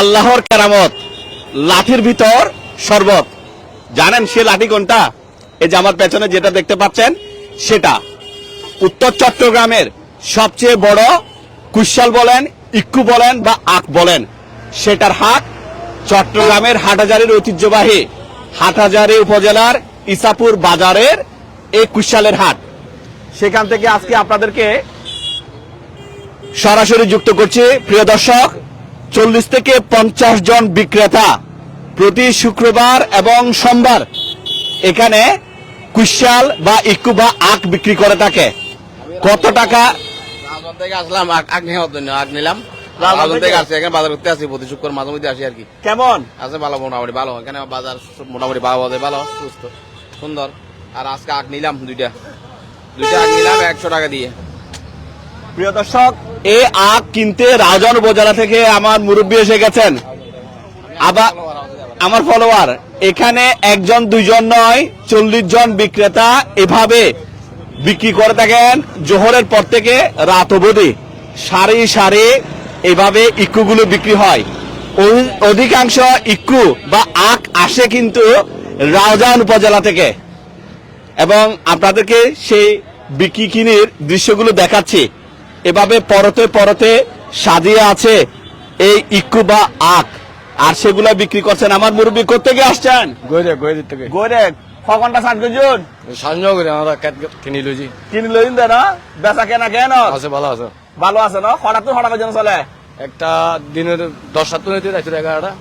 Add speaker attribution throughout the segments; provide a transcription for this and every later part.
Speaker 1: আল্লাহর কেরামত, লাঠির ভিতর শরবত। জানেন সে লাঠি কোনটা? এই যে আমার পেছনে যেটা দেখতে পাচ্ছেন, সেটা। উত্তর চট্টগ্রামের সবচেয়ে বড় কুশাল বলেন, ইক্কু বলেন বা আখ বলেন, সেটার হাট চট্টগ্রামের হাটহাজারির ঐতিহ্যবাহী হাটহাজারি উপজেলার ইসাপুর বাজারের এই কুশালের হাট। সেখান থেকে আজকে আপনাদেরকে সরাসরি যুক্ত করছি। প্রিয় দর্শক চল্লিশ থেকে পঞ্চাশ জন বিক্রেতা প্রতি শুক্রবার এবং সোমবার এখানে কুশাল বা ইক্কু বা আখ বিক্রি করে থাকে। কত টাকা?
Speaker 2: থেকে আসলাম আগ নেওয়ার জন্য নিলাম।
Speaker 1: থেকে?
Speaker 2: এখানে বাজার করতে আসি প্রতি শুক্র মাঝে মধ্যে আসি আর কি।
Speaker 1: কেমন?
Speaker 2: আছে ভালো মোটামুটি ভালো। এখানে বাজার মোটামুটি ভালো ভালো সুস্থ সুন্দর। আর আজকে আগ নিলাম দুইটা। দুইটা আগ নিলাম একশো টাকা দিয়ে।
Speaker 1: প্রিয় দর্শক, এই আখ কিনতে রাজন উপজেলা থেকে আমার মুরব্বী এসে গেছেন। আবার আমার ফলোয়ার এখানে একজন, দুইজন নয়, চল্লিশ জন বিক্রেতা এভাবে বিক্রি করে থাকেন জোহরের পর থেকে রাত অবধি। সারি সারি এভাবে ইকুগুলো বিক্রি হয়। অধিকাংশ ইকু বা আখ আসে কিন্তু রাউজান উপজেলা থেকে। এবং আপনাদেরকে সেই বিকিকিনির দৃশ্যগুলো দেখাচ্ছি। এভাবে পরতে পরতে সাজিয়ে আছে এই ইকু বা আখ। আর সেগুলো বিক্রি করছেন আমার মুরব্বী কোথেকে আসছেন?
Speaker 3: গইরে গইরে থেকে।
Speaker 1: গোরে ফগনটা ষাট গজন?
Speaker 3: সাঞ্জও করে আমরা কিনি লইছি
Speaker 1: কিনি লইন দে না? বেচা কেনা কেন?
Speaker 3: আছে ভালো আছে।
Speaker 1: ভালো আছে না? হঠাৎ হঠাৎ চলে।
Speaker 3: একটা দিনের দশ সাত এগারোটা।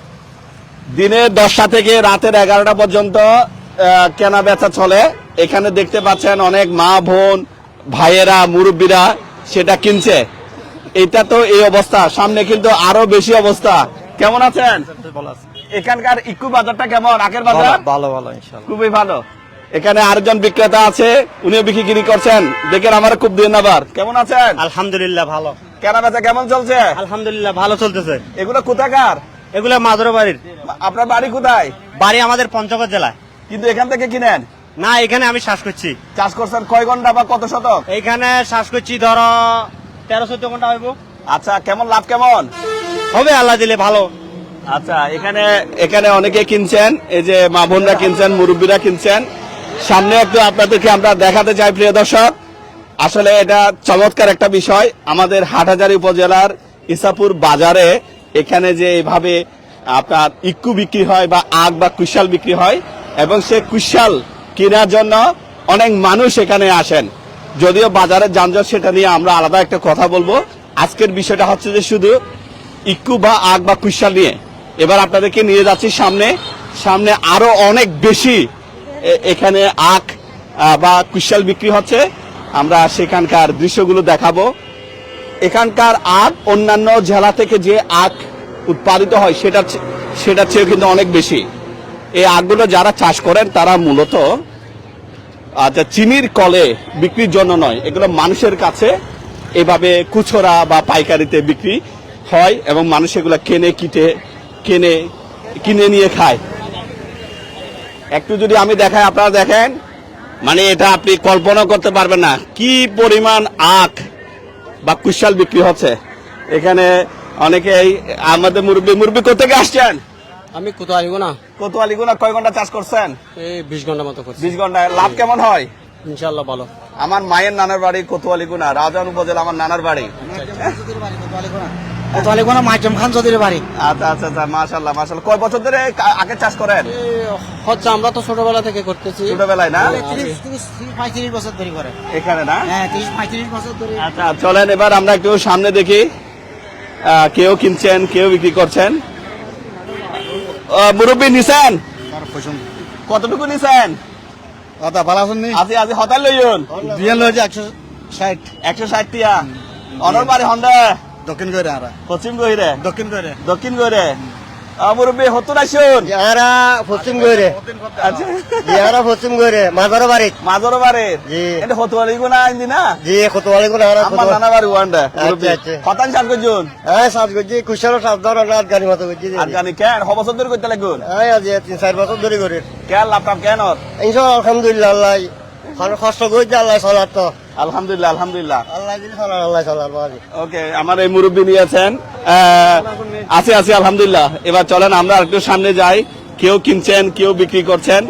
Speaker 1: দিনে দশটা থেকে রাতের এগারোটা পর্যন্ত আহ, কেনা বেচা চলে। এখানে দেখতে পাচ্ছেন অনেক মা বোন ভাইয়েরা মুরব্বীরা সেটা কিনছে। এটা তো এই অবস্থা। সামনে কিন্তু আরও বেশি অবস্থা। কেমন আছেন? এখানকার ইকু বাজারটা কেমন? আখের বাজার?
Speaker 3: ভালো ভালো
Speaker 1: খুবই ভালো। এখানে আরেকজন বিক্রেতা আছে উনিও বিক্রি করছেন। দেখেন আমার খুব দিন আবার। কেমন আছেন?
Speaker 4: আলহামদুলিল্লাহ ভালো।
Speaker 1: কেনা বেচা কেমন চলছে?
Speaker 4: আলহামদুলিল্লাহ ভালো চলতেছে।
Speaker 1: এগুলো কোথাকার?
Speaker 4: এগুলো মাদুর বাড়ির
Speaker 1: আপনার বাড়ি কোথায়?
Speaker 4: বাড়ি আমাদের পঞ্চগড় জেলায়।
Speaker 1: কিন্তু এখান থেকে কিনেন?
Speaker 4: না এখানে আমি শ্বাস করছি।
Speaker 1: চাষ করছেন কয় ঘণ্টা বা কত শতক?
Speaker 4: এখানে শ্বাস করছি ধরো তেরো চোদ্দ ঘণ্টা হইব।
Speaker 1: আচ্ছা কেমন লাভ কেমন?
Speaker 4: হবে আল্লাহ দিলে ভালো।
Speaker 1: আচ্ছা এখানে এখানে অনেকে কিনছেন এই যে মা বোনরা কিনছেন মুরব্বীরা কিনছেন। সামনে একটু আপনাদেরকে আমরা দেখাতে চাই প্রিয় দর্শক। আসলে এটা চমৎকার একটা বিষয়। আমাদের হাটহাজারী উপজেলার ইসাপুর বাজারে এখানে যে এইভাবে আপনার ইক্কু বিক্রি হয় বা আখ বা কুশাল বিক্রি হয় এবং সে কুশাল কেনার জন্য অনেক মানুষ এখানে আসেন। যদিও বাজারের যানজট সেটা নিয়ে আমরা আলাদা একটা কথা বলব। আজকের বিষয়টা হচ্ছে যে শুধু ইকু বা আখ বা কুশাল নিয়ে। এবার আপনাদেরকে নিয়ে যাচ্ছি সামনে। সামনে আরও অনেক বেশি এখানে আখ বা কুশাল বিক্রি হচ্ছে। আমরা সেখানকার দৃশ্যগুলো দেখাবো। এখানকার আখ অন্যান্য জেলা থেকে যে আখ উৎপাদিত হয় সেটা সেটার চেয়েও কিন্তু অনেক বেশি। এই আখগুলো যারা চাষ করেন, তারা মূলত আচ্ছা চিনির কলে বিক্রির জন্য নয়, এগুলো মানুষের কাছে এভাবে খুচরা বা পাইকারিতে বিক্রি হয় এবং মানুষ এগুলো কেনে, কিটে, কেনে, কিনে নিয়ে খায়। একটু যদি আমি দেখাই, আপনারা দেখেন মানে এটা আপনি কল্পনা করতে পারবেন না, কি পরিমাণ আখ বা কুশাল বিক্রি হচ্ছে। এখানে অনেকেই, আমাদের মুরব্বী মুরব্বী কোথেকে আসছেন?
Speaker 3: আমি কোথাও আসব না।
Speaker 1: কোতোয়ালি গুনা কয় ঘণ্টা চাষ করছেন?
Speaker 3: এই বিশ ঘণ্টা মতো করছি।
Speaker 1: বিশ ঘন্টায় লাভ কেমন হয়?
Speaker 3: ইনশাল্লাহ ভালো।
Speaker 1: আমার মায়ের নানার বাড়ি কোতোয়ালি গুনা রাজান উপজেলা আমার নানার বাড়ি।
Speaker 4: তাহলে কোনো মাইজম খান চৌধুরীর বাড়ি।
Speaker 1: আচ্ছা আচ্ছা আচ্ছা মাশাল্লাহ মাশাল্লাহ কয় বছর ধরে আখের চাষ করেন?
Speaker 3: হচ্ছে আমরা তো ছোটবেলা থেকে করতেছি।
Speaker 1: ছোটবেলায় না?
Speaker 4: পঁয়ত্রিশ বছর ধরে করে।
Speaker 1: এখানে না?
Speaker 4: হ্যাঁ তিরিশ পঁয়ত্রিশ বছর ধরে।
Speaker 1: আচ্ছা চলেন এবার আমরা একটু সামনে দেখি কেউ কিনছেন কেউ বিক্রি করছেন। মুরব্বী নিছেন? কতটুকু নিছেন?
Speaker 4: কথা ভালো আছেন
Speaker 1: আজি আজি হতাল লইয়ন।
Speaker 4: দিয়ে লইছে একশো ষাট।
Speaker 1: একশো ষাট টিয়া। অনর বাড়ি হন্দে।
Speaker 4: দক্ষিণ করে আরা।
Speaker 1: পশ্চিম
Speaker 4: দক্ষিণ করে
Speaker 1: দক্ষিণ আহ, মুরব্বী হতুন আইসুন
Speaker 4: ইয়ারা পশ্চিম করে
Speaker 1: আচ্ছা।
Speaker 4: ইয়ারা পশ্চিম করে মাদার বাড়ি
Speaker 1: মাজর বাড়ি
Speaker 4: জি।
Speaker 1: এটা হতুয়ালি গুনা আইন্দি না?
Speaker 4: জি কত বাড়ি করে আরা
Speaker 1: আমার নানা বাড়ি ওয়ান্ডা মুরব্বী।
Speaker 4: আচ্ছা।
Speaker 1: হতান সাত গজন
Speaker 4: হ্যাঁ সাত গজি কুশারও সাত ধর রাত গাড়ি মতো গজি
Speaker 1: আর জানি কেন? হ বছর ধরে করতে লাগুন।
Speaker 4: হ্যাঁ আজ তিন চার বছর ধরে করে।
Speaker 1: কেন
Speaker 4: আলহামদুলিল্লাহ আল্লাহ। কষ্ট করছে আল্লাহ
Speaker 1: আলহামদুলিল্লাহ আলহামদুলিল্লাহ। ওকে আমার এই মুরব্বী নিয়েছেন আহ, আছি আছি আলহামদুলিল্লাহ। এবার চলেন আমরা একটু সামনে যাই। কেউ কিনছেন কেউ বিক্রি করছেন।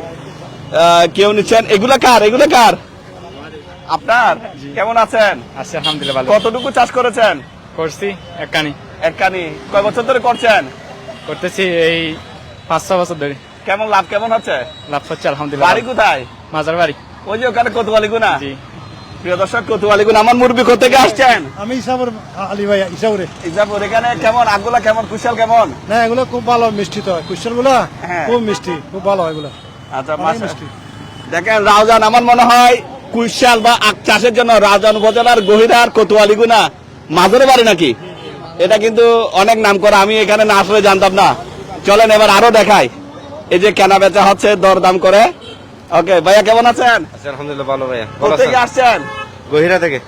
Speaker 1: কেউ নিচ্ছেন। এগুলা কার? এগুলা কার? আপনার? কেমন আছেন?
Speaker 5: আছি আলহামদুলিল্লাহ ভালো।
Speaker 1: কতটুকু চাষ করেছেন?
Speaker 5: করছি একখানি।
Speaker 1: একখানি। কয় বছর ধরে করছেন?
Speaker 5: করতেছি এই পাঁচ ছ বছর ধরে।
Speaker 1: কেমন লাভ কেমন হচ্ছে?
Speaker 5: লাভ হচ্ছে আলহামদুলিল্লাহ
Speaker 1: বাড়ি কোথায়?
Speaker 5: মাজার বাড়ি।
Speaker 1: ওই যে ওখানে কতুয়ালি গুনা?
Speaker 5: জি।
Speaker 1: প্রিয় দর্শক কতুয়ালি গুনা আমার মুরব্বী কোথেকে আসছেন?
Speaker 4: আমি ইসাবর আলী ভাই ইসাবরে।
Speaker 1: এখানে কেমন? আগুলা কেমন? কুশাল কেমন?
Speaker 4: না এগুলো খুব ভালো মিষ্টি তো। কুশলগুলা
Speaker 1: হ্যাঁ।
Speaker 4: খুব মিষ্টি খুব ভালো এগুলো।
Speaker 1: আচ্ছা
Speaker 4: মিষ্টি।
Speaker 1: দেখেন রাউজান আমার মনে হয় কুশাল বা আখ চাষের জন্য রাউজান উপজেলার গহিরার কোতোয়ালি গুনা মাঝের বাড়ি নাকি? এটা কিন্তু অনেক নাম করা আমি এখানে না আসলে জানতাম না। চলেন এবার আরও দেখাই। এই যে কেনা বেচা হচ্ছে দরদাম করে। ওকে ভাইয়া কেমন আছেন?
Speaker 2: আলহামদুলিল্লাহ ভালো ভাইয়া।
Speaker 1: কোথেকে আসছেন?
Speaker 2: গহিরা থেকে।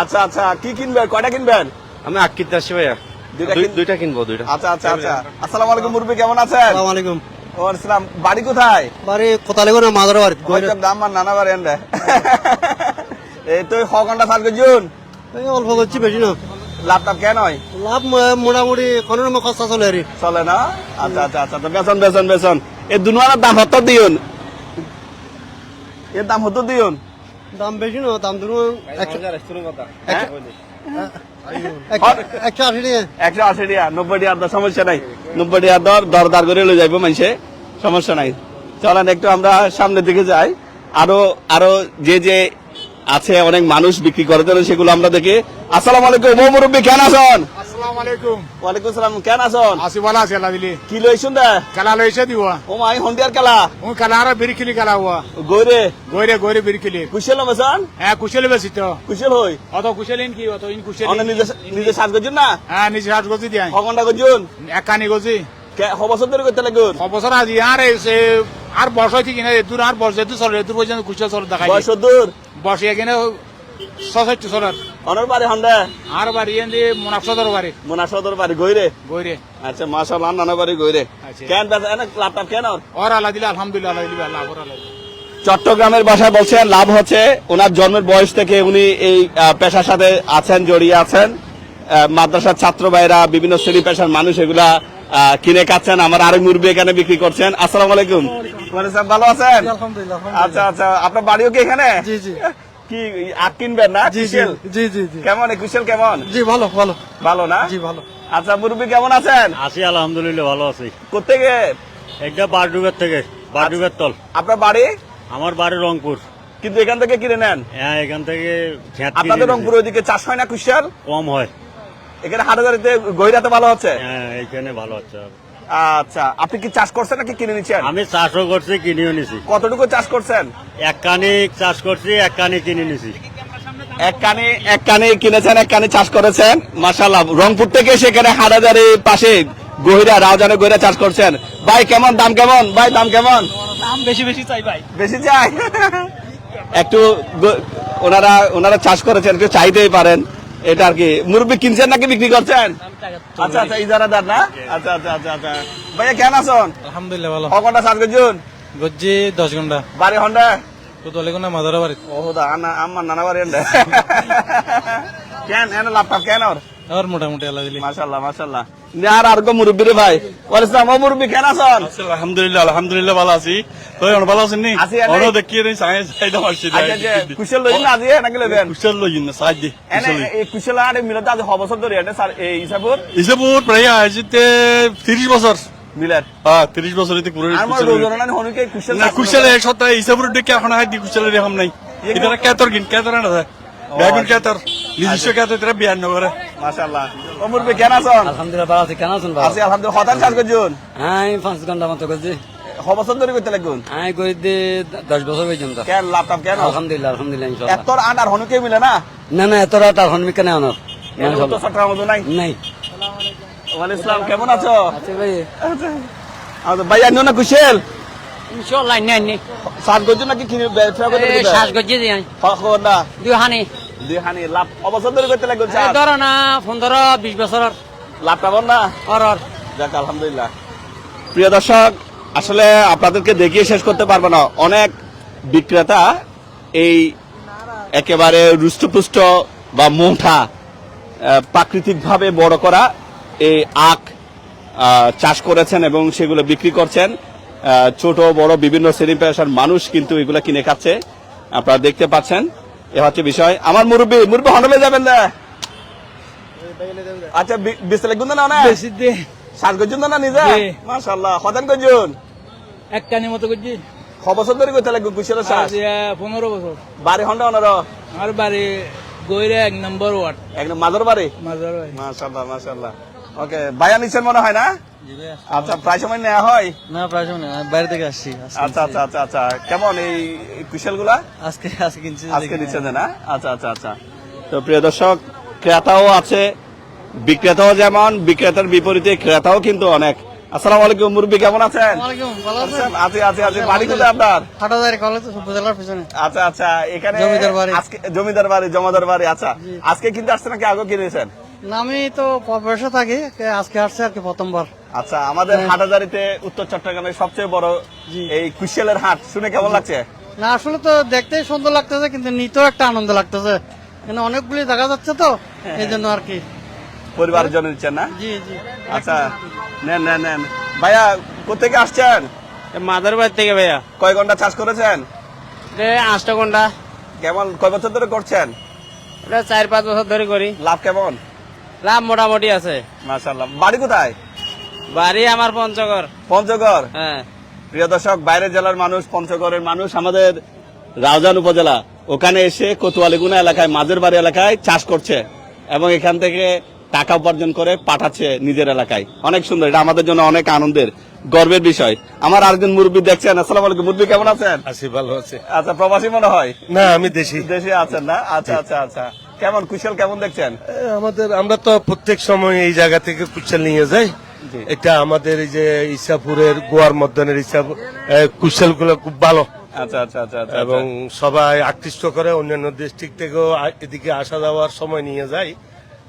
Speaker 1: আচ্ছা আচ্ছা কি কিনবেন? কয়টা কিনবেন?
Speaker 2: আমি কিনতে আসছি ভাইয়া।
Speaker 1: দুইটা
Speaker 2: দুই- দুইটা কিনবো দুইটা।
Speaker 1: আচ্ছা আচ্ছা আচ্ছা। আসসালামু আলাইকুম মুরব্বী কেমন আছেন?
Speaker 3: আসসালামু আলাইকুম।
Speaker 1: বাড়ি কোথায়?
Speaker 3: বাড়ি কোথায় না মাদার বাড়ি
Speaker 1: হয়তো দাম আর নানা বাড়ি এন্ডে এই তো হ ঘণ্টা সার জুন
Speaker 3: এই অল্প করছি বেশি না।
Speaker 1: লাভটাপ কেন হয়
Speaker 3: লাভ মোটামুটি কোনো রকম খরচা চলে আর
Speaker 1: চলে না? আচ্ছা আচ্ছা আচ্ছা তো বেসন বেসন বেসন এই দুনুয়ার দাম হতো দিউন এর দাম হতো দিউন
Speaker 3: দাম বেশি না দাম ধরুন একশো
Speaker 1: হ্যাঁ?
Speaker 3: আশি টাকা।
Speaker 1: একশো আশি টাকা নব্বই টাকার দর সমস্যা নাই। নব্বই টাকার দর দর দার করে লয়ে যাইবো মানুষে সমস্যা নাই। চলেন একটু আমরা সামনের দিকে যাই। আরও আরও যে যে আছে অনেক মানুষ বিক্রি করে সেগুলো আমরা দেখি। আসসালামু আলাইকুম মুরব্বী কেন আছেন?
Speaker 4: আসসালামু আলাইকুম।
Speaker 1: ওয়ালাইকুম সালাম কেন আছেন?
Speaker 4: আসি ভালো আছে আল্লাহ দিলি।
Speaker 1: কি লইছুন দে?
Speaker 4: কালা লইছে দিওয়া।
Speaker 1: ও মাই হন্দিয়ার কালা
Speaker 4: ও কালা আর বিরিকিলি কালা হুয়া।
Speaker 1: গইরে
Speaker 4: গইরে গইরে বিরিকিলি
Speaker 1: কুশল মেসান
Speaker 4: হ্যাঁ কুশল বেশি তো
Speaker 1: কুশল হই।
Speaker 4: অত কুশল ইন কি অত ইন কুশল
Speaker 1: অনেক নিজে নিজে সাজ করছুন না?
Speaker 4: হ্যাঁ নিজে হাত গজি দিয়া একানি গজি।
Speaker 1: হবছর ধরে করতে লাগুন?
Speaker 4: অবসর আজি আর সে আর বর্ষ থেকে না দূর আর বর্ষ দূর চলে দূর পর্যন্ত কুশল চলে দেখাই
Speaker 1: বয়স দূর?
Speaker 4: বর্ষ এখানে সশস্ত্র চলার।
Speaker 1: অনর বাড়ি হন্ডা
Speaker 4: আর বাড়ি বাড়ি।
Speaker 1: বাড়ি গইরে
Speaker 4: গইরে
Speaker 1: আচ্ছা মাশাআল্লাহ নানা বাড়ি গইরে
Speaker 4: আচ্ছা।
Speaker 1: কেন বেচা এনে ল্যাপটপ কেন?
Speaker 4: ওর আল্লাহ দিলে আলহামদুলিল্লাহ আল্লাহ দিলে আল্লাহ ওর আল্লাহ
Speaker 1: চট্টগ্রামের ভাষায় বলছেন লাভ হচ্ছে ওনার জন্মের বয়স থেকে উনি এই আহ, পেশার সাথে আছেন জড়িয়ে আছেন। মাদ্রাসার ছাত্র ভাইরা বিভিন্ন শ্রেণি পেশার মানুষ এগুলা আহ, কিনে খাচ্ছেন। আমার আরেক মুরবি এখানে বিক্রি করছেন। আসসালামু আলাইকুম। ভালো আছেন? আচ্ছা আচ্ছা আপনার বাড়িও কি এখানে?
Speaker 3: জি জি।
Speaker 1: কি আখ কিনবেন না?
Speaker 3: জি জি জি জি
Speaker 1: কেমন কুশেল কেমন?
Speaker 3: জি ভালো ভালো।
Speaker 1: ভালো না?
Speaker 3: জি ভালো।
Speaker 1: আচ্ছা মুরব্বী কেমন আছেন?
Speaker 6: আছি আলহামদুলিল্লাহ ভালো আছি।
Speaker 1: কোথেকে
Speaker 6: একটা বারডুবের থেকে বারডুবের তল।
Speaker 1: আপনার বাড়ি?
Speaker 6: আমার বাড়ি রংপুর।
Speaker 1: কিন্তু এখান থেকে কিনে নেন?
Speaker 6: হ্যাঁ এখান থেকে
Speaker 1: আপনাদের রংপুর ওইদিকে চাষ হয় না কুশাল
Speaker 6: কম হয়।
Speaker 1: এখানে হাটাজারিতে গহিরাতে ভালো হচ্ছে?
Speaker 6: হ্যাঁ এখানে ভালো হচ্ছে।
Speaker 1: আচ্ছা আপনি কি চাষ করছেন নাকি কিনে নিচ্ছেন?
Speaker 6: আমি চাষও করছি কিনেও নিছি।
Speaker 1: কতটুকু চাষ করছেন?
Speaker 6: এক কানি চাষ করছি এক কানি কিনে নিছি।
Speaker 1: এক কানে এক কানে কিনেছেন এক কানে চাষ করেছেন? মাশাল্লাহ রংপুর থেকে সেখানে হাটাজারি পাশে গহিরা রাউজানে গহিরা চাষ করছেন। ভাই কেমন? দাম কেমন? ভাই দাম কেমন?
Speaker 4: দাম বেশি বেশি চাই ভাই।
Speaker 1: বেশি চাই? একটু ওনারা ওনারা চাষ করেছেন একটু চাইতেই পারেন। এটা আর কি মুরব্বী কিনছেন নাকি বিক্রি করছেন? আচ্ছা আচ্ছা ইজারাদার না? আচ্ছা আচ্ছা আচ্ছা আচ্ছা। ভাইয়া কেন আছেন?
Speaker 7: আলহামদুলিল্লাহ ভালো।
Speaker 1: কটা সাত গজুন?
Speaker 7: গজ্জি দশ ঘণ্টা।
Speaker 1: বাড়ি হন্ডা?
Speaker 7: কোতোয়ালি কোনা মাদারা বাড়ি
Speaker 1: ও দা আনা আমার নানা বাড়ি হন্ডা। কেন এনে ল্যাপটপ কেন ওর?
Speaker 7: আর মোটামুটি আল্লাহ দিলি
Speaker 1: মাশাল্লাহ মাশাল্লাহ আর আর গো মুরব্বী রে ভাই ওয়ালাইকুম ও মুরব্বী কেন আছেন
Speaker 8: আলহামদুলিল্লাহ আলহামদুলিল্লাহ ভালো আছি তুই অন ভালো আছেন নি। অন দেখিয়ে নি সাই সাইডা মারছি
Speaker 1: আচ্ছা যে কুশল লইন না আজি নাকি লইবেন
Speaker 8: কুশল লইন না সাই দি
Speaker 1: এনে এই কুশল আর মিলত আজ হবছর ধরে এটা স্যার এই হিসাবর
Speaker 8: ইসেপুর প্রায় আইজিতে 30 বছর
Speaker 1: মিলার
Speaker 8: হ্যাঁ 30 বছর এতে পুরো
Speaker 1: আমার রোজনা না হনুকে কুশল
Speaker 8: না কুশল এক সপ্তাহ ইসেপুর ডেকে এখন হাই দি কুশল রে হাম নাই এটা কেতর গিন কেতর না দা বেগুন কেতর নিজস্ব কেতর বিয়ান নগরে
Speaker 1: মাশাআল্লাহ। ও মুরব্বী কেন আছেন?
Speaker 3: আলহামদুলিল্লাহ ভালো আছি। কেন আছেন
Speaker 1: আছি আলহামদুলিল্লাহ। হতান চাষ করছুন?
Speaker 3: হ্যাঁ আমি ঘণ্টা মতো করছি।
Speaker 1: হবছর ধরে করতে লাগুন
Speaker 3: আমি করে দিয়ে দশ বছর পর্যন্ত।
Speaker 1: কেন ল্যাপটপ কেন?
Speaker 3: আলহামদুলিল্লাহ আলহামদুলিল্লাহ ইনশাআল্লাহ।
Speaker 1: এত আন আর হনুকে মিলে না?
Speaker 3: না না এত রাত আর হনমি কেন আনার
Speaker 1: এর উত্তর মতো নাই?
Speaker 3: নাই।
Speaker 1: ওয়ালাইকুম ইসলাম কেমন আছো?
Speaker 3: আচ্ছা ভাই।
Speaker 1: আচ্ছা। ভাই আনিও না কুশল?
Speaker 9: ইনশাল্লাহ নেন নি
Speaker 1: সাত নাকি কিনে ব্যবসা করে
Speaker 9: শ্বাস গজিয়ে দিই
Speaker 1: খবর না?
Speaker 9: দুই হানি।
Speaker 1: দুই হানি লাভ অবসর ধরে করতে
Speaker 9: এই ধরো না পনেরো বিশ বছরের।
Speaker 1: লাভটা বল না?
Speaker 9: অর অর।
Speaker 1: যাক আলহামদুলিল্লাহ। প্রিয় দর্শক আসলে আপনাদেরকে দেখিয়ে শেষ করতে পারব না। অনেক বিক্রেতা এই একেবারে রুষ্টপুষ্ট বা আহ, প্রাকৃতিকভাবে বড় করা এই আখ চাষ করেছেন এবং সেগুলো বিক্রি করছেন। ছোট বড় বিভিন্ন শ্রেণি পেশার মানুষ কিন্তু এগুলো কিনে খাচ্ছে। আপনারা দেখতে পাচ্ছেন। এ হচ্ছে বিষয়। আমার মুরব্বী মুরব্বী হন্ডলে যাবেন না? আচ্ছা বিশালে গুন্দ না? না না নিজে?
Speaker 9: জি।
Speaker 1: মাশাআল্লাহ হদান গজন
Speaker 9: এক কানি মতো করছি।
Speaker 1: খ বছর ধরে কইতে লাগবে কুশলের শ্বাস
Speaker 9: পনেরো বছর।
Speaker 1: বাড়ি হন্ডা অনার?
Speaker 9: আমার বাড়ি গৈরে এক নম্বর ওয়ার্ড।
Speaker 1: একদম মাদর বাড়ি
Speaker 9: মাজার বাড়ি
Speaker 1: মাশাআল্লাহ মাশাআল্লাহ। ওকে ভাইয়া নিচ্ছেন মনে হয় না? আচ্ছা প্রায় সময় নেওয়া হয়?
Speaker 3: না প্রায় সময় বাইরে থেকে আসছি
Speaker 1: আচ্ছা আচ্ছা আচ্ছা আচ্ছা। কেমন এই কুশলগুলা
Speaker 3: আজকে আজকে কিনছি
Speaker 1: আজকে দিচ্ছেন যে না? আচ্ছা আচ্ছা আচ্ছা। তো প্রিয় দর্শক ক্রেতাও আছে বিক্রেতাও যেমন বিক্রেতার বিপরীতে ক্রেতাও কিন্তু অনেক। আসসালামু আলাইকুম মুরব্বী কেমন আছেন? আছেন? আছি আছি আছি। বাড়ি কোথায় আপনার?
Speaker 9: হাটাদারি কলেজ উপজেলার পিছনে।
Speaker 1: আচ্ছা আচ্ছা এখানে
Speaker 9: জমিদার বাড়ি।
Speaker 1: আজকে জমিদার বাড়ি জমাদার বাড়ি আচ্ছা। আজকে কিন্তু আসছে নাকি আগে কিনেছেন?
Speaker 9: না, আমি তো পয়সা থাকি আজকে আসছে আর কি প্রথমবার।
Speaker 1: আচ্ছা আমাদের হাটাজারিতে উত্তর চট্টগ্রামের সবচেয়ে বড় এই কুশিয়ালের হাট শুনে কেমন লাগছে?
Speaker 9: না আসলে তো দেখতেই সুন্দর লাগতেছে কিন্তু নিতেও একটা আনন্দ লাগতেছে। এখানে অনেকগুলি দেখা যাচ্ছে তো এই জন্য আর কি।
Speaker 1: পরিবারের জন্য দিচ্ছেন না?
Speaker 9: জি জি।
Speaker 1: আচ্ছা নেন নেন নেন। ভাইয়া কোথেকে আসছেন?
Speaker 5: মাদার বাড়ি থেকে ভাইয়া।
Speaker 1: কয় ঘণ্টা চাষ করেছেন?
Speaker 5: আটটা ঘণ্টা।
Speaker 1: কেমন কয় বছর ধরে করছেন?
Speaker 5: চার পাঁচ বছর ধরে করি।
Speaker 1: লাভ কেমন?
Speaker 5: লাভ মোটামুটি আছে।
Speaker 1: মাশাল্লাহ বাড়ি কোথায়?
Speaker 5: বাড়ি আমার পঞ্চগড়।
Speaker 1: পঞ্চগড়?
Speaker 5: হ্যাঁ।
Speaker 1: প্রিয় দর্শক বাইরের জেলার মানুষ পঞ্চগড়ের মানুষ আমাদের রাউজান উপজেলা ওখানে এসে কোতোয়ালিগুনা এলাকায় মাঝের বাড়ি এলাকায় চাষ করছে এবং এখান থেকে টাকা উপার্জন করে পাঠাচ্ছে নিজের এলাকায়। অনেক সুন্দর এটা আমাদের জন্য অনেক আনন্দের গর্বের বিষয়। আমার আরেকজন মুরব্বী দেখছেন আসসালাম আলাইকুম। মুরব্বী কেমন আছেন?
Speaker 7: আছি ভালো আছে।
Speaker 1: আচ্ছা প্রবাসী মনে হয়?
Speaker 7: না আমি দেশি।
Speaker 1: দেশে আছেন না? আচ্ছা আচ্ছা আচ্ছা। কেমন কুশল কেমন দেখছেন?
Speaker 7: আমাদের আমরা তো প্রত্যেক সময় এই জায়গা থেকে কুশাল নিয়ে যাই। এটা আমাদের এই যে ইসাপুরের গোয়ার মধ্যনের ইসাপুর কুশালগুলো খুব ভালো।
Speaker 1: আচ্ছা আচ্ছা আচ্ছা
Speaker 7: এবং সবাই আকৃষ্ট করে অন্যান্য ডিস্ট্রিক্ট থেকেও এদিকে আসা যাওয়ার সময় নিয়ে যাই।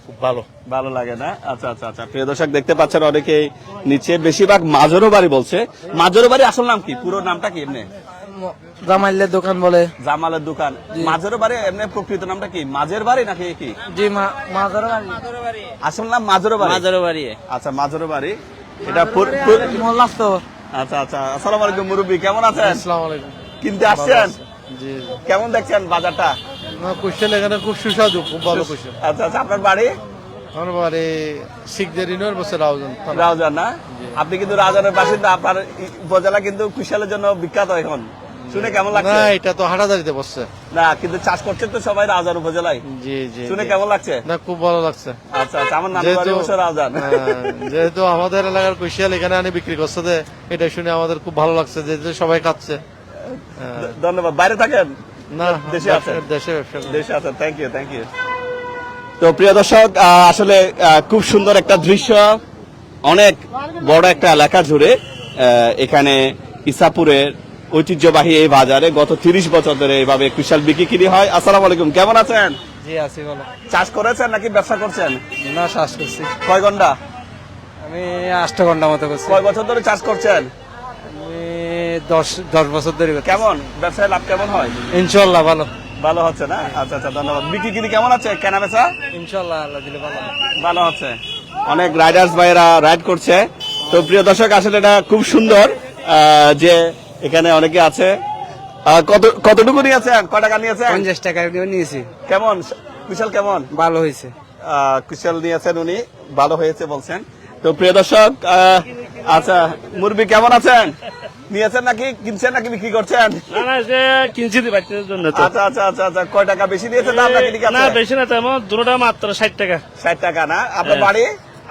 Speaker 7: খুব ভালো।
Speaker 1: ভালো লাগে না? আচ্ছা আচ্ছা আচ্ছা। প্রিয় দর্শক দেখতে পাচ্ছেন অনেকেই নিচে। বেশিরভাগ মাজরো বাড়ি বলছে। মাজরো বাড়ি আসল নাম কি? পুরো নামটা কি এমনি?
Speaker 9: জামাইলের দোকান বলে।
Speaker 1: জামালের দোকান। মাঝের বাড়ি এমনি প্রকৃত নামটা কি? মাঝের বাড়ি নাকি কি?
Speaker 9: জি মাজার বাড়ি।
Speaker 1: আসল নাম মাজরো বাড়ি?
Speaker 5: মাজারও বাড়ি।
Speaker 1: আচ্ছা মাজরো বাড়ি। এটা আচ্ছা আচ্ছা আসসালামু আলাইকুম মুরব্বী কেমন আছেন?
Speaker 9: আসসালামু আলাইকুম।
Speaker 1: কিনতে আসছেন?
Speaker 9: জি
Speaker 1: কেমন দেখছেন বাজারটা?
Speaker 4: কুশল এখানে খুব সুস্বাদু খুব ভালো কুশল।
Speaker 1: আচ্ছা আচ্ছা আপনার বাড়ি?
Speaker 4: আমার বাড়ি শিখদের ইনোর বসে রাউজন
Speaker 1: রাউজান না? আপনি কিন্তু রাউজানের বাসিন্দা আপনার উপজেলা কিন্তু কুশালের জন্য বিখ্যাত এখন। শুনে কেমন লাগছে?
Speaker 4: না এটা তো হাটাদারিতে বসছে।
Speaker 1: না কিন্তু চাষ করছে তো সবাই রাউজান উপজেলায়।
Speaker 4: জি জি
Speaker 1: শুনে কেমন লাগছে?
Speaker 4: না খুব ভালো লাগছে।
Speaker 1: আচ্ছা আচ্ছা আমার নাম
Speaker 4: যেহেতু
Speaker 1: অবশ্য
Speaker 4: হ্যাঁ, যেহেতু আমাদের এলাকার কুশিয়াল এখানে আনি বিক্রি করছে যে এটা শুনে আমাদের খুব ভালো লাগছে যেহেতু সবাই খাচ্ছে। হ্যাঁ।
Speaker 1: ধন্যবাদ। বাইরে থাকেন?
Speaker 4: না
Speaker 1: দেশে আছেন?
Speaker 4: দেশে
Speaker 1: দেশে আছেন। থ্যাংক ইউ থ্যাংক ইউ তো প্রিয় দর্শক আসলে খুব সুন্দর একটা দৃশ্য। অনেক বড় একটা এলাকা জুড়ে এখানে ইসাপুরের ঐতিহ্যবাহী এই বাজারে গত তিরিশ বছর ধরে এইভাবে কুশাল বিক্রি হয়। আসসালামু আলাইকুম কেমন আছেন?
Speaker 9: জি আছি বলো
Speaker 1: চাষ করেছেন নাকি ব্যবসা করছেন?
Speaker 9: না শ্বাস করছি।
Speaker 1: কয় ঘণ্টা?
Speaker 9: আমি আষ্ট ঘণ্টা মতো করছি।
Speaker 1: কয় বছর ধরে চাষ করছেন?
Speaker 9: আমি দশ দশ বছর ধরে
Speaker 1: কেমন? ব্যবসায় লাভ কেমন হয়?
Speaker 9: ইনশাল্লাহ ভালো।
Speaker 1: ভালো হচ্ছে না? আচ্ছা আচ্ছা ধন্যবাদ। বিক্রি কিনি কেমন আছে? কেনা বেচা?
Speaker 9: ইনশাল্লাহ আল্লাহ দিলে ভালো
Speaker 1: ভালো হচ্ছে। অনেক রাইডার্স ভাইরা রাইড করছে। তো প্রিয় দর্শক আসলে এটা খুব সুন্দর আহ, যে এখানে অনেকে আছে। কত কতটুকু নিয়েছেন কয় টাকা নিয়েছেন
Speaker 9: পঞ্চাশ টাকা নিয়েছি।
Speaker 1: কেমন? কুশল কেমন?
Speaker 9: ভালো হয়েছে।
Speaker 1: কুশল নিয়েছেন উনি। ভালো হয়েছে বলছেন। তো প্রিয় দর্শক আচ্ছা মুরবি কেমন আছেন? নিয়েছেন নাকি কিনছেন নাকি বিক্রি করছেন?
Speaker 5: না না কিনছি জন্য
Speaker 1: আচ্ছা আচ্ছা আচ্ছা আচ্ছা কয় টাকা বেশি দিয়েছেন দাম নাকি
Speaker 5: না বেশি না তেমন দুটোটা মাত্র ষাট টাকা।
Speaker 1: ষাট টাকা না? আপনার বাড়ি?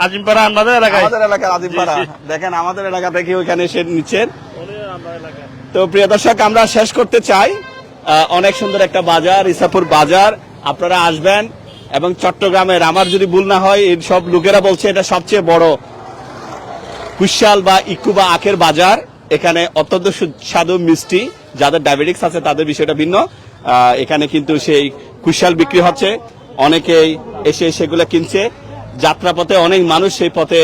Speaker 5: আজিমপাড়া আমাদের এলাকায়।
Speaker 1: আমাদের এলাকার আজিমপাড়া। দেখেন আমাদের এলাকা থেকে ওইখানে এসে নিচ্ছেন। তো প্রিয় দর্শক, আমরা শেষ করতে চাই। অনেক সুন্দর একটা বাজার, ইসাপুর বাজার। আপনারা আসবেন এবং চট্টগ্রামের, আমার যদি ভুল না হয়, এই সব লোকেরা বলছে এটা সবচেয়ে বড় কুশাল বা ইকু বা আখের বাজার। এখানে অত্যন্ত সুস্বাদু মিষ্টি, যাদের ডায়াবেটিক্স আছে তাদের বিষয়টা ভিন্ন। এখানে কিন্তু সেই কুশাল বিক্রি হচ্ছে। অনেকেই এসে সেগুলো কিনছে। যাত্রাপথে অনেক মানুষ সেই পথে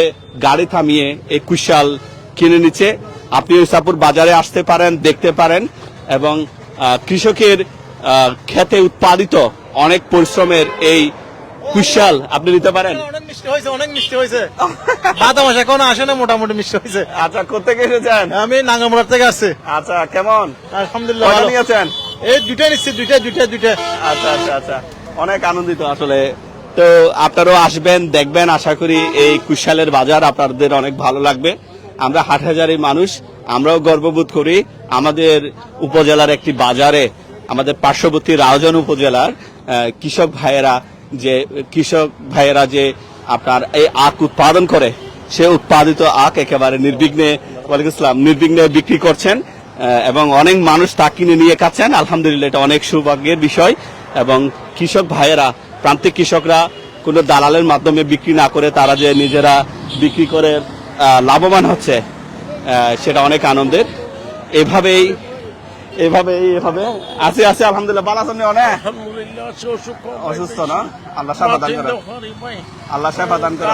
Speaker 1: গাড়ি থামিয়ে এই কুশাল কিনে নিচ্ছে। আপনি ইসাপুর বাজারে আসতে পারেন দেখতে পারেন এবং কৃষকের খেতে উৎপাদিত অনেক পরিশ্রমের এই কুশাল আপনি নিতে পারেন।
Speaker 4: অনেক মিষ্টি হয়েছে অনেক মিষ্টি হয়েছে। বাদাম মাস এখন আসে না মোটামুটি মিষ্টি হয়েছে।
Speaker 1: আচ্ছা কোথেকে এসেছেন?
Speaker 4: আমি নাঙ্গামুড়ার থেকে আসছি।
Speaker 1: আচ্ছা কেমন?
Speaker 4: আলহামদুলিল্লাহ ভালো।
Speaker 1: নিয়েছেন?
Speaker 4: এই দুইটা নিচ্ছি দুইটা দুইটা দুইটা।
Speaker 1: আচ্ছা আচ্ছা আচ্ছা। অনেক আনন্দিত আসলে। তো আপনারাও আসবেন দেখবেন। আশা করি এই কুশালের বাজার আপনাদের অনেক ভালো লাগবে। আমরা হাট হাটহাজারি মানুষ, আমরাও গর্ববোধ করি আমাদের উপজেলার একটি বাজারে, আমাদের পার্শ্ববর্তী রাউজান উপজেলার কৃষক ভাইয়েরা যে, কৃষক ভাইয়েরা যে আপনার এই আখ উৎপাদন করে, সে উৎপাদিত আখ একেবারে নির্বিঘ্নে, ওয়ালাইকুম ইসলাম নির্বিঘ্নে বিক্রি করছেন এবং অনেক মানুষ তা কিনে নিয়ে খাচ্ছেন। আলহামদুলিল্লাহ এটা অনেক সৌভাগ্যের বিষয় এবং কৃষক ভাইয়েরা, প্রান্তিক কৃষকরা কোনো দালালের মাধ্যমে বিক্রি না করে তারা যে নিজেরা বিক্রি করে লাভবান হচ্ছে সেটা অনেক আনন্দের। এভাবেই এভাবেই এভাবে। আছে আছে আলহামদুলিল্লাহ ভালো আছেন অনেক? অসুস্থ না? আল্লাহ সাফা দান করে। আল্লাহ সাফা দান করে।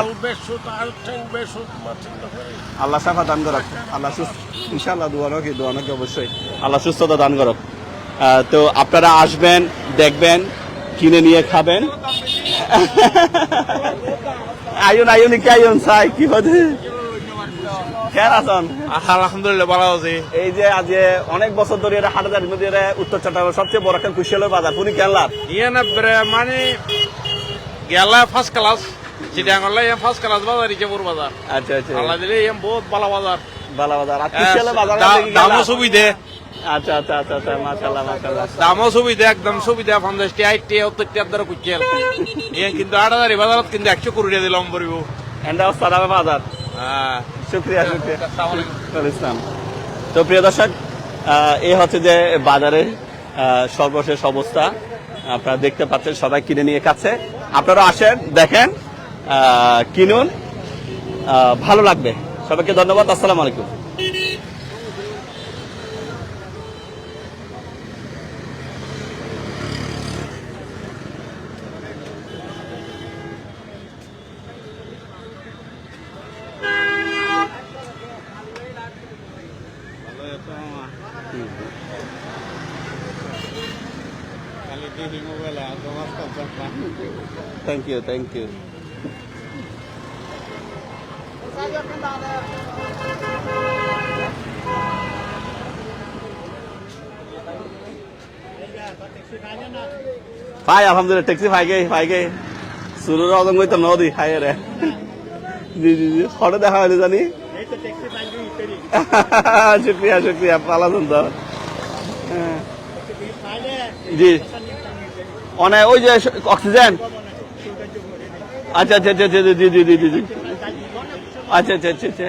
Speaker 1: আল্লাহ সাফা দান করক। আল্লাহ সুস্থ ইনশাআল্লাহ দোয়ানো কি দোয়ানো কি অবশ্যই। আল্লাহ সুস্থতা দান করক। তো আপনারা আসবেন দেখবেন কিনে নিয়ে খাবেন। আয়ুন আয়ুন কি আয়ুন সাই কি হতে কেন আছেন?
Speaker 4: আলহামদুলিল্লাহ ভালো আছে।
Speaker 1: এই যে আজ অনেক বছর ধরে এটা হাটাজারির মধ্যে উত্তর চট্টগ্রামের সবচেয়ে বড় একটা বাজার।
Speaker 4: ইয়ে না মানে গেলা ফার্স্ট ক্লাস চিটাঙ্গলা ইয়ে ফার্স্ট ক্লাস বাজার বাজার।
Speaker 1: আচ্ছা আচ্ছা।
Speaker 4: আল্লাহ দিলে ইয়ে বহুত ভালো বাজার।
Speaker 1: বালা বাজার। আর কুশলের বাজার
Speaker 4: দামও সুবিধে।
Speaker 1: আচ্ছা আচ্ছা আচ্ছা আচ্ছা মাশাআল্লাহ মাশাআল্লাহ।
Speaker 4: দামও সুবিধা একদম সুবিধা পঞ্চাশ টি আইটি সত্তর টি দ্বারা কুচিয়াল ইয়ে কিন্তু আট হাজার বাজারত কিন্তু একশো করে দিলাম পড়িব।
Speaker 1: এন্ডা বাজার? শুক্রিয়া শুক্রিয়া ইসলাম তো প্রিয় দর্শক আহ, এই হচ্ছে যে বাজারে আহ, সর্বশেষ অবস্থা। আপনারা দেখতে পাচ্ছেন সবাই কিনে নিয়ে কাছে আপনারা আসেন দেখেন আহ, কিনুন। আহ, ভালো লাগবে। সবাইকে ধন্যবাদ আসসালামু আলাইকুম। থ্যাংক ইউ থ্যাংক ইউ ভাই আলহামদুলিল্লাহ ট্যাক্সি ভাই গে ভাই গে সুরুর অদম হইতো নদী হাই রে জি জি জি হঠাৎ দেখা হয়নি জানি শুক্রিয়া শুক্রিয়া পালা সুন্দর হ্যাঁ। জি অনেক ওই যে অক্সিজেন আচ্ছা আচ্ছা আচ্ছা আচ্ছা, জি জি জি জি জি আচ্ছা আচ্ছা আচ্ছা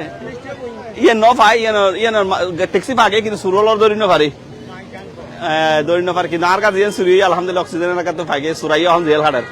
Speaker 1: ইয়ে ন ভাই ইয়ে ইয়ে ট্যাক্সি ভাগে কিন্তু সুরলর ধরি ন পারি ধরি ন পারি কিন্তু আর কাছে ইয়ে সুরি আলহামদুলিল্লাহ অক্সিজেনের কাছে ভাগে সুরাই এখন জেল হাটের